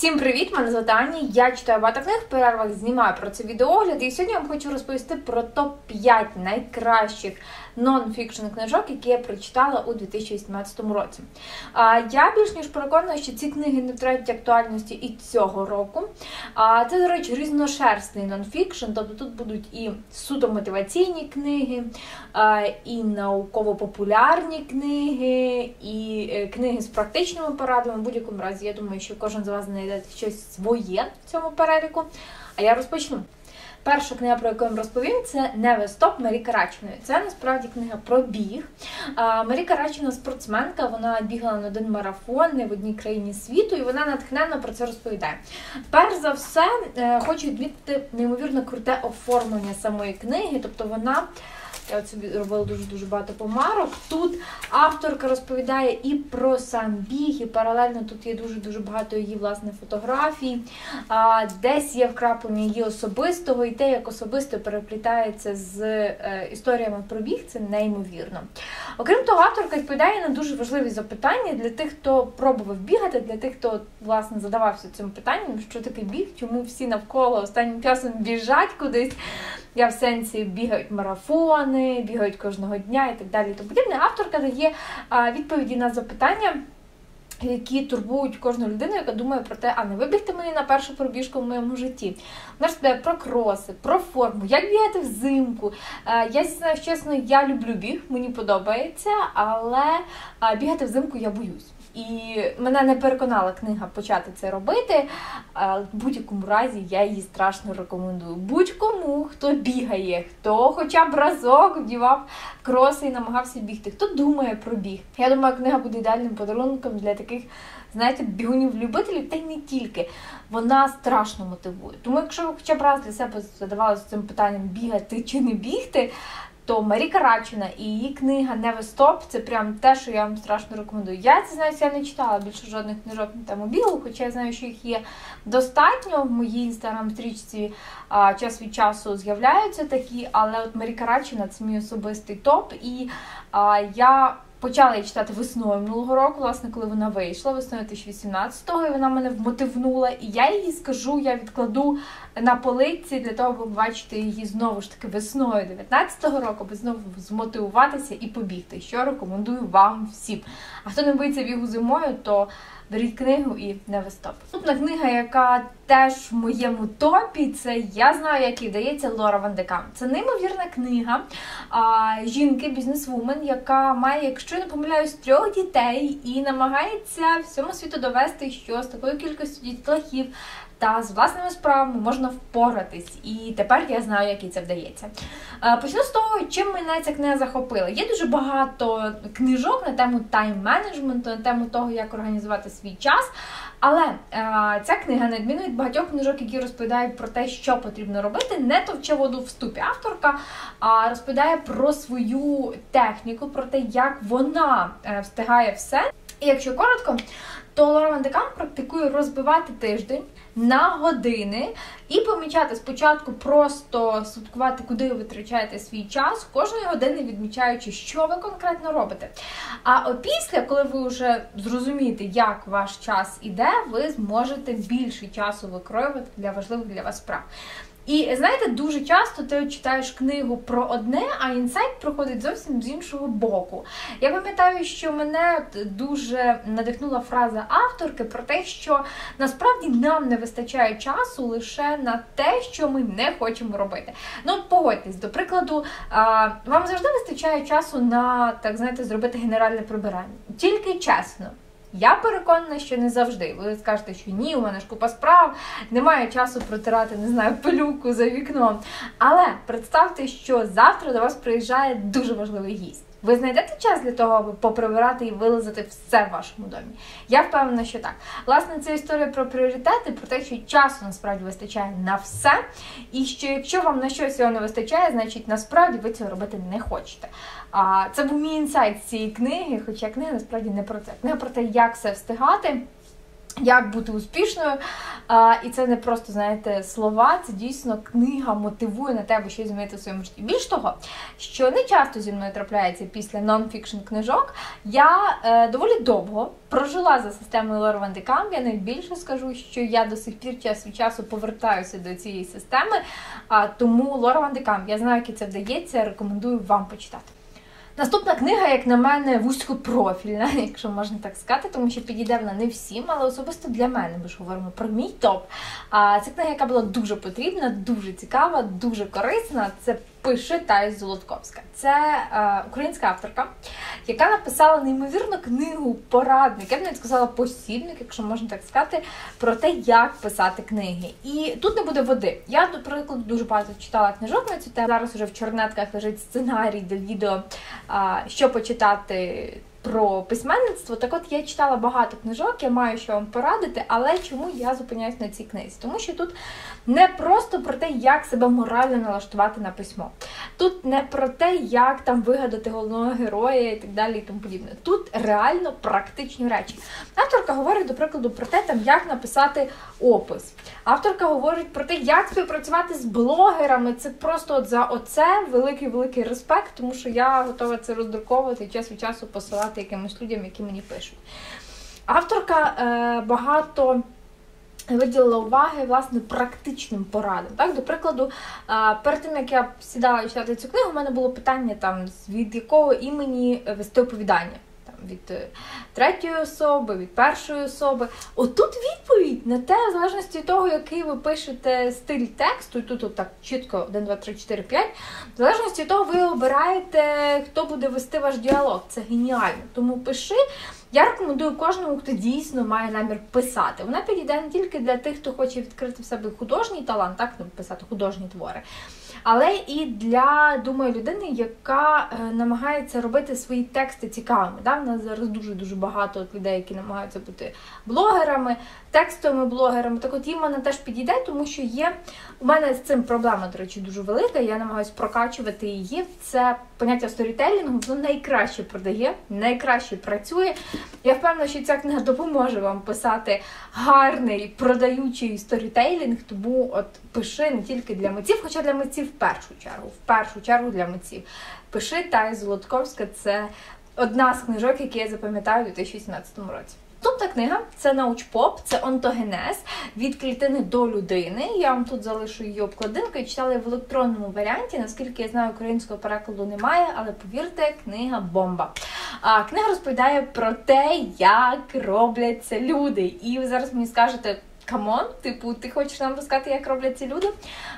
Всім привіт! Мене звати Ані, Я читаю багато книг, в перервах знімаю про це відеогляд. І сьогодні я вам хочу розповісти про топ-5 найкращих нон-фікшн книжок, які я прочитала у 2018 році. Я більш ніж переконана, що ці книги не втратять актуальності і цього року. Це, до речі, різношерстний нон-фікшн, тобто тут будуть і суто мотиваційні книги, і науково-популярні книги, і е, книги з практичними порадами. В будь-якому разі, я думаю, що кожен з вас знайде щось своє в цьому переліку. А я розпочну. Перша книга, про яку я вам розповім, це «Never Stop» Марі Карачиної. Це насправді книга про біг. Марі Карачина спортсменка, вона бігала на один марафон не в одній країні світу, і вона натхненно про це розповідає. Перш за все, е, хочу відмітити неймовірно круте оформлення самої книги, тобто вона. Я от собі робила дуже-дуже багато помарок. Тут авторка розповідає і про сам біг, і паралельно тут є дуже-дуже багато її власне фотографій. Десь є вкраплення її особистого, і те, як особисто переплітається з е, історіями про біг, це неймовірно. Окрім того, авторка відповідає на дуже важливі запитання для тих, хто пробував бігати, для тих, хто власне задавався цим питанням, що таке біг, чому всі навколо останнім часом біжать кудись. Я в сенсі бігають марафони, бігають кожного дня і так далі. І подібне. Авторка дає відповіді на запитання. Які турбують кожну людину, яка думає про те, а не вибігти мені на першу пробіжку в моєму житті. Вона ж розповідає про кроси, про форму, як бігати взимку. Я знаю, чесно, я люблю біг, мені подобається, але бігати взимку я боюсь. І мене не переконала книга почати це робити. В будь-якому разі я її страшно рекомендую. Будь-кому, хто бігає, хто хоча б разок вдівав кроси і намагався бігти, хто думає про біг. Я думаю, книга буде ідеальним подарунком для таких, знаєте, бігунів-любителів, та й не тільки. Вона страшно мотивує. Тому, якщо ви хоча б раз для себе задавалися цим питанням бігати чи не бігти то Марі Карачина і її книга Stop це прям те, що я вам страшно рекомендую. Я це знаю, я не читала більше жодних книжок на тему білу, хоча я знаю, що їх є достатньо в моїй інстаграм-стрічці час від часу з'являються такі, але от Марі Карачина це мій особистий топ. І а, я Почала я читати весною минулого року, власне, коли вона вийшла, весною 2018-го, і вона мене вмотивнула. І я її скажу, я відкладу на полиці для того, щоб бачити її знову ж таки весною 19-го року, аби знову змотивуватися і побігти. Що рекомендую вам всім. А хто не боїться бігу зимою, то беріть книгу і не вистоп. Наступна книга, яка теж в моєму топі, це я знаю, як і вдається Лора Вандекам. Це неймовірна книга а, жінки, бізнесвумен, яка має, якщо я не помиляюсь, трьох дітей і намагається всьому світу довести, що з такою кількістю дітлахів та з власними справами можна впоратись. І тепер я знаю, як їй це вдається. Е, почну з того, чим мене ця книга захопила. Є дуже багато книжок на тему тайм-менеджменту, на тему того, як організувати свій час. Але е, ця книга, на відміну від багатьох книжок, які розповідають про те, що потрібно робити, не товче воду в ступі. Авторка а розповідає про свою техніку, про те, як вона е, встигає все. І якщо коротко, то Лора Вандекам практикує розбивати тиждень на години і помічати спочатку просто слідкувати, куди ви витрачаєте свій час, кожної години відмічаючи, що ви конкретно робите. А опісля, коли ви вже зрозумієте, як ваш час іде, ви зможете більше часу викроювати для важливих для вас справ. І знаєте, дуже часто ти читаєш книгу про одне, а інсайт проходить зовсім з іншого боку. Я пам'ятаю, що мене дуже надихнула фраза авторки про те, що насправді нам не вистачає часу лише на те, що ми не хочемо робити. Ну, погодьтесь, до прикладу, вам завжди вистачає часу на так знаєте, зробити генеральне прибирання. Тільки чесно. Я переконана, що не завжди. Ви скажете, що ні, у мене ж купа справ, немає часу протирати, не знаю, пилюку за вікном. Але представте, що завтра до вас приїжджає дуже важливий гість. Ви знайдете час для того, аби поприбирати і вилазити все в вашому домі? Я впевнена, що так. Власне, це історія про пріоритети, про те, що часу насправді вистачає на все. І що якщо вам на щось його не вистачає, значить насправді ви цього робити не хочете. А це був мій інсайт з цієї книги, хоча книга насправді не про це. Книга про те, як все встигати. Як бути успішною, А, І це не просто, знаєте, слова, це дійсно книга мотивує на тебе щось змінити в своєму житті. Більш того, що не часто зі мною трапляється після нон-фікшн книжок, я е, доволі довго прожила за системою Лора Ван Декам. Я найбільше скажу, що я до сих пір час від часу повертаюся до цієї системи. А тому Лора Ван Декам, я знаю, як це вдається, рекомендую вам почитати. Наступна книга, як на мене, вузькопрофільна, якщо можна так сказати, тому що підійде вона не всім, але особисто для мене ми ж говоримо про мій топ. А це книга, яка була дуже потрібна, дуже цікава, дуже корисна. Це пише Тая Золотковська. Це е, українська авторка, яка написала неймовірну книгу порадник, я б навіть сказала посібник, якщо можна так сказати, про те, як писати книги. І тут не буде води. Я, до прикладу, дуже багато читала книжок на цю тему. Зараз уже в чорнетках лежить сценарій до відео, е, що почитати про письменництво. Так от я читала багато книжок, я маю що вам порадити, але чому я зупиняюсь на цій книзі? Тому що тут не просто про те, як себе морально налаштувати на письмо. Тут не про те, як там вигадати головного героя і так далі, і тому подібне. Тут реально практичні речі. Авторка говорить, до прикладу, про те, там, як написати опис. Авторка говорить про те, як співпрацювати з блогерами. Це просто от за оце великий-великий респект, тому що я готова це роздруковувати і час від часу посилати якимось людям, які мені пишуть. Авторка е, багато. Виділила уваги власне практичним порадам. Так, До прикладу, перед тим як я сідала читати цю книгу, у мене було питання, там, від якого імені вести оповідання від е, третьої особи, від першої особи. Отут відповідь на те, в залежності від того, який ви пишете стиль тексту, і тут от так чітко 1, 2, 3, 4, 5, в залежності від того, ви обираєте, хто буде вести ваш діалог. Це геніально. Тому пиши. Я рекомендую кожному, хто дійсно має намір писати. Вона підійде не тільки для тих, хто хоче відкрити в себе художній талант, так ну, писати художні твори, але і для, думаю, людини, яка е, намагається робити свої тексти цікавими. Да? У нас зараз дуже-дуже багато людей, які намагаються бути блогерами, текстовими блогерами. Так от їм вона теж підійде, тому що є у мене з цим проблема, до речі, дуже велика. Я намагаюся прокачувати її. Це поняття сторітелінгу, воно найкраще продає, найкраще працює. Я впевнена, що ця книга допоможе вам писати гарний продаючий сторітейлінг, тому от пиши не тільки для митців, хоча для митців в першу чергу, в першу чергу для митців. Пиши Тая Золотковська це одна з книжок, які я запам'ятаю у 2018 році. Наступна книга це научпоп, це онтогенез від клітини до людини. Я вам тут залишу її обкладинку і читала в електронному варіанті. Наскільки я знаю, українського перекладу немає, але повірте, книга бомба. А книга розповідає про те, як робляться люди. І ви зараз мені скажете камон, типу, ти хочеш нам розказати, як роблять ці люди?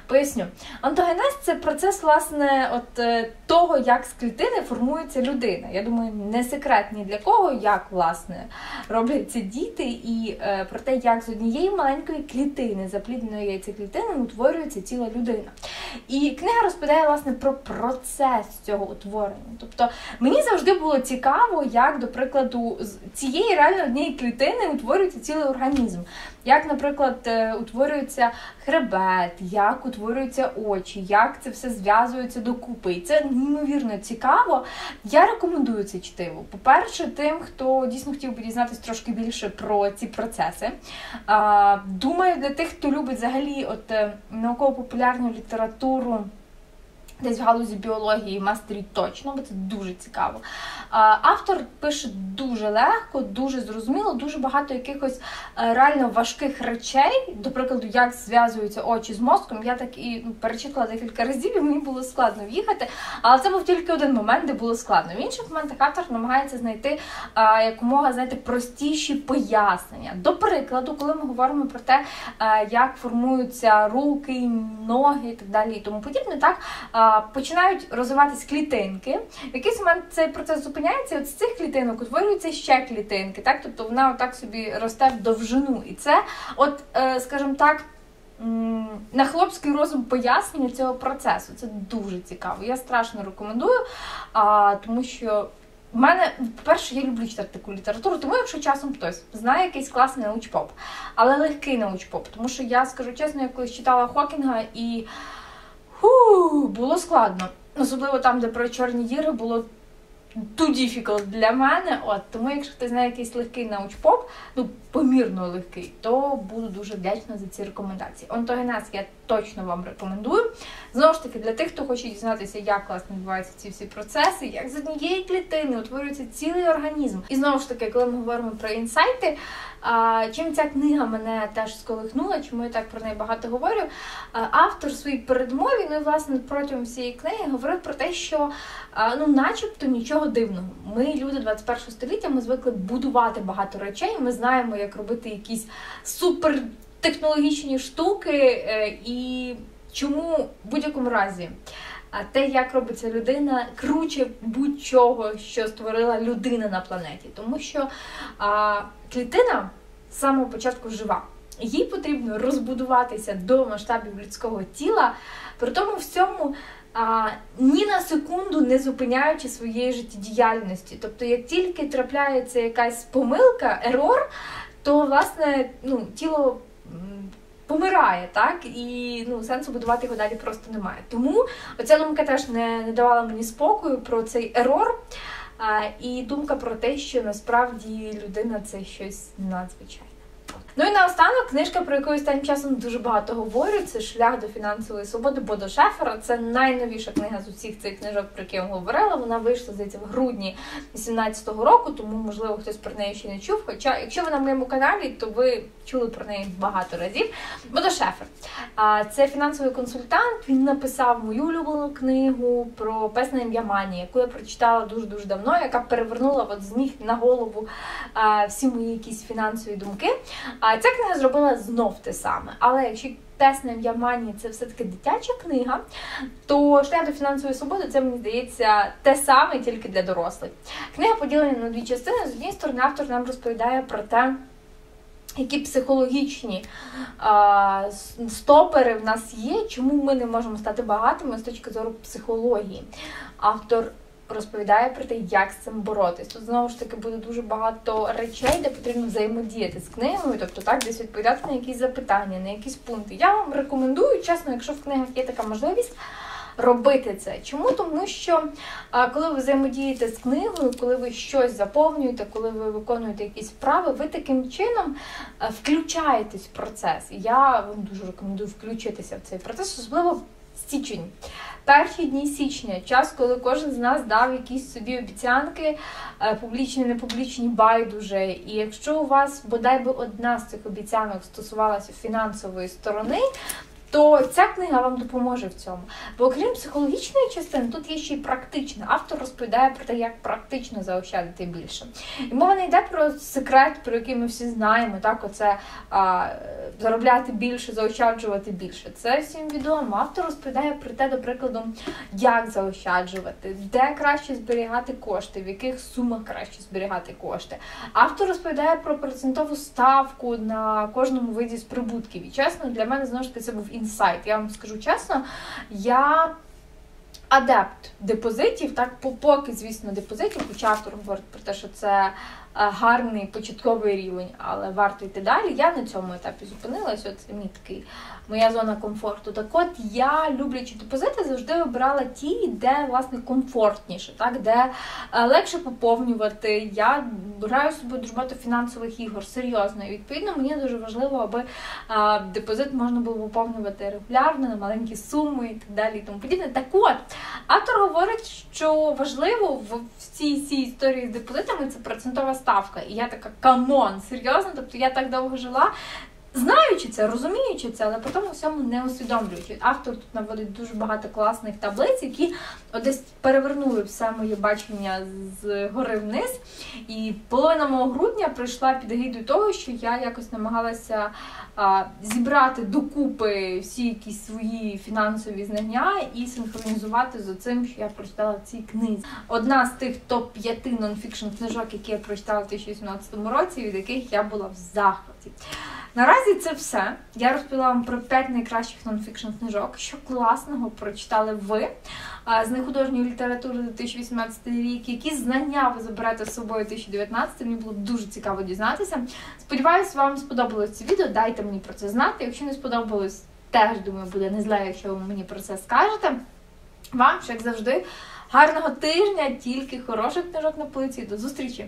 Поясню. Антогенез це процес, власне, от е, того, як з клітини формується людина. Я думаю, не секрет ні для кого, як власне робляться діти, і е, про те, як з однієї маленької клітини, заплідненої яйцеклітини, утворюється ціла людина. І книга розповідає власне про процес цього утворення. Тобто мені завжди було цікаво, як, до прикладу, з цієї реально однієї клітини утворюється цілий організм. Як, наприклад, е, утворюється хребет, як утворюються очі, як це все зв'язується докупи. І це неймовірно цікаво. Я рекомендую це чтиво. По-перше, тим, хто дійсно хотів би дізнатися трошки більше про ці процеси. Думаю, для тих, хто любить взагалі от е, науково-популярну літературу. Десь в галузі біології мастері точно, бо це дуже цікаво. Автор пише дуже легко, дуже зрозуміло, дуже багато якихось е, реально важких речей, до прикладу, як зв'язуються очі з мозком. Я так і ну, перечитала декілька разів, і мені було складно в'їхати. Але це був тільки один момент, де було складно. В інших моментах автор намагається знайти якомога знаєте, простіші пояснення. До прикладу, коли ми говоримо про те, як формуються руки, ноги і так далі, і тому подібне, так починають розвиватись клітинки. В якийсь момент цей процес зупиняється зупиняється, от з цих клітинок утворюються ще клітинки, так? Тобто вона отак собі росте в довжину. І це, от, е, скажімо так, на хлопський розум пояснення цього процесу. Це дуже цікаво. Я страшно рекомендую, тому що. в мене, по-перше, я люблю читати таку літературу, тому якщо часом хтось знає якийсь класний научпоп, але легкий научпоп. Тому що я скажу чесно, я колись читала Хокінга і фу, було складно. Особливо там, де про чорні діри було too difficult для мене. От тому, якщо хтось знає якийсь легкий научпоп, ну помірно легкий, то буду дуже вдячна за ці рекомендації. Онтогенез я точно вам рекомендую. Знову ж таки, для тих, хто хоче дізнатися, як власне відбуваються ці всі процеси, як з однієї клітини утворюється цілий організм. І знову ж таки, коли ми говоримо про інсайти, а, чим ця книга мене теж сколихнула, чому я так про неї багато говорю. Автор своїй передмові, ну і власне протягом всієї книги говорив про те, що ну, начебто нічого дивного. Ми, люди 21 століття, ми звикли будувати багато речей. Ми знаємо, як робити якісь супертехнологічні штуки, е, і чому в будь-якому разі. А те, як робиться людина, круче будь-чого, що створила людина на планеті, тому що а, клітина з самого початку жива. Їй потрібно розбудуватися до масштабів людського тіла, при тому всьому а, ні на секунду не зупиняючи своєї життєдіяльності. Тобто, як тільки трапляється якась помилка, ерор, то власне ну, тіло помирає, так? І ну, сенсу будувати його далі просто немає. Тому оця думка теж не, не давала мені спокою про цей ерор. І думка про те, що насправді людина це щось надзвичайне. Ну і наостанок книжка, про яку останнім часом дуже багато говорю, це шлях до фінансової свободи Бодо Шефера. Це найновіша книга з усіх цих книжок, про які я говорила. Вона вийшла здається, в грудні 2018 року, тому можливо хтось про неї ще не чув. Хоча, якщо ви на моєму каналі, то ви чули про неї багато разів. Бодо Шефер. Це фінансовий консультант. Він написав мою улюблену книгу про песне ім'я Мані, яку я прочитала дуже дуже давно, яка перевернула от з ніг на голову всі мої якісь фінансові думки. А ця книга зробила знов те саме. Але якщо тест на ім'я Мані це все-таки дитяча книга, то шлях до фінансової свободи це мені здається те саме, тільки для дорослих. Книга поділена на дві частини. З однієї сторони, автор нам розповідає про те. Які психологічні а, стопери в нас є, чому ми не можемо стати багатими з точки зору психології? Автор розповідає про те, як з цим боротись. Тут знову ж таки буде дуже багато речей, де потрібно взаємодіяти з книгою, тобто так, десь відповідати на якісь запитання, на якісь пункти. Я вам рекомендую, чесно, якщо в книгах є така можливість. Робити це. Чому? Тому що а, коли ви взаємодієте з книгою, коли ви щось заповнюєте, коли ви виконуєте якісь справи, ви таким чином включаєтесь в процес. Я вам дуже рекомендую включитися в цей процес, особливо січень. Перші дні січня, час, коли кожен з нас дав якісь собі обіцянки, е, публічні, не публічні, байдуже. І якщо у вас бодай би одна з цих обіцянок стосувалася фінансової сторони, то ця книга вам допоможе в цьому. Бо окрім психологічної частини, тут є ще й практична. Автор розповідає про те, як практично заощадити більше. І мова не йде про секрет, про який ми всі знаємо. Так, оце а, заробляти більше, заощаджувати більше. Це всім відомо. Автор розповідає про те, до прикладу, як заощаджувати, де краще зберігати кошти, в яких сумах краще зберігати кошти. Автор розповідає про процентову ставку на кожному виді з прибутків. І чесно, для мене знову ж таки це був інсайт. Я вам скажу чесно, я адепт депозитів, так, поки, звісно, депозитів, хоча автор говорить про те, що це гарний початковий рівень, але варто йти далі. Я на цьому етапі зупинилася. От мій такий моя зона комфорту. Так от я, люблячи депозити, завжди обирала ті, де власне комфортніше, так де е, легше поповнювати. Я граю собі дуже багато фінансових ігор, серйозно. І відповідно мені дуже важливо, аби депозит можна було поповнювати регулярно на маленькі суми і так далі. і тому подібне. Так от автор говорить, що важливо в цій цій історії з депозитами це процентова ставка. І я така камон, серйозно, тобто я так довго жила. Знаючи це, розуміючи це, але по тому всьому не усвідомлюючи. Автор тут наводить дуже багато класних таблиць, які десь перевернули все моє бачення з гори вниз. І половина мого грудня прийшла під гідою того, що я якось намагалася а, зібрати докупи всі якісь свої фінансові знання і синхронізувати з цим, що я прочитала в цій книзі. Одна з тих топ-5 нонфікшн книжок, які я прочитала в 2018 році, від яких я була в захваті. Наразі це все. Я розповіла вам про 5 найкращих нонфікшн книжок, що класного прочитали ви з нехудожньої літератури 2018 рік, які знання ви заберете з собою 2019. Мені було дуже цікаво дізнатися. Сподіваюсь, вам сподобалось це відео. Дайте мені про це знати. Якщо не сподобалось, теж думаю, буде не зле, якщо ви мені про це скажете. Вам, як завжди. Гарного тижня, тільки хороших книжок на полиці. До зустрічі!